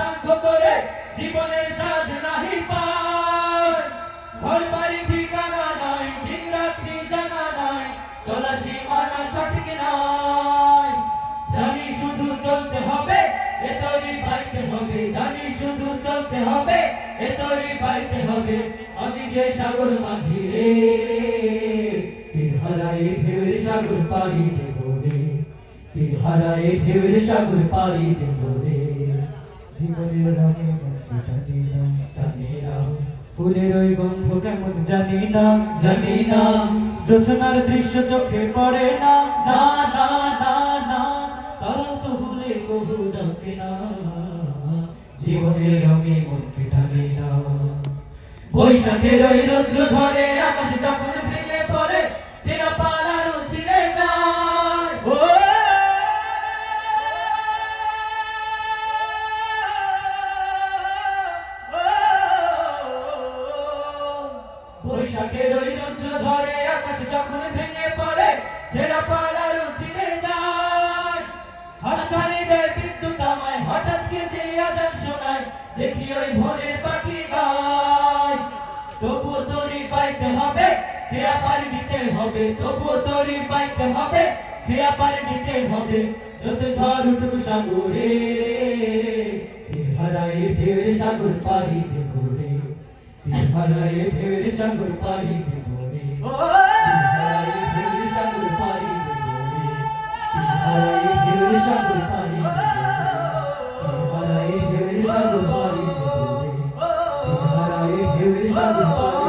মায়া করে জীবনের স্বাদ নাহি পায়। ঘর বাড়ি ঠিকানা নাই, দিন রাত্রি জানা নাই, চলা সীমানা সঠিক নাই। জানি শুধু চলতে হবে এ তরি পাইতে হবে। জানি শুধু চলতে হবে এ তরি পাইতে হবে। আমি যে সাগর মাঝি রে তীর হারাই ঢেউয়ের সাগর পাড়ি দেব রে। তীর হারাই ঢেউয়ের সাগর পাড়ি দেব জীবনের রঙে মনকে টানি না। ফুলের ওই গন্ধ কেমন জানি না জানি না জোছনার দৃশ্য চোখে পড়ে না না না না না তারা তো ভুলে কবু ডাকে না জীবনের রঙে মনকে টানে না বৈশাখের ওই রৌদ্র ঝরে আকাশ যখন বৈশাখের ওই রৌদ্র ঝরে, আকাশ যখন ভেঙে পড়ে, ছেঁড়া পালার ছিঁড়ে যায়। বিদ্যুৎ আমায়, হঠাৎ কে যে শোনায়, দেখি ওই ভোরের পাখি গায়। তবু তরি পাইতে হবে, খেয়া পারি দিতে হবে। তবু তরি পাইতে হবে, খেয়া পারি দিতে হবে। যত ঝড় উঠুক সাগরে হারাই ঢেউয়ের সাগর পাড়ি হারাই ঢেউয়ের সাগর পাড়ি দেব রে। তীর হারাই ঢেউয়ের সাগর পাড়ি দেব রে। তীর হারাই ঢেউয়ের সাগর পাড়ি দেব রে। তীর হারাই ঢেউয়ের সাগর পাড়ি দেব রে। তীর হারাই ঢেউয়ের সাগর পাড়ি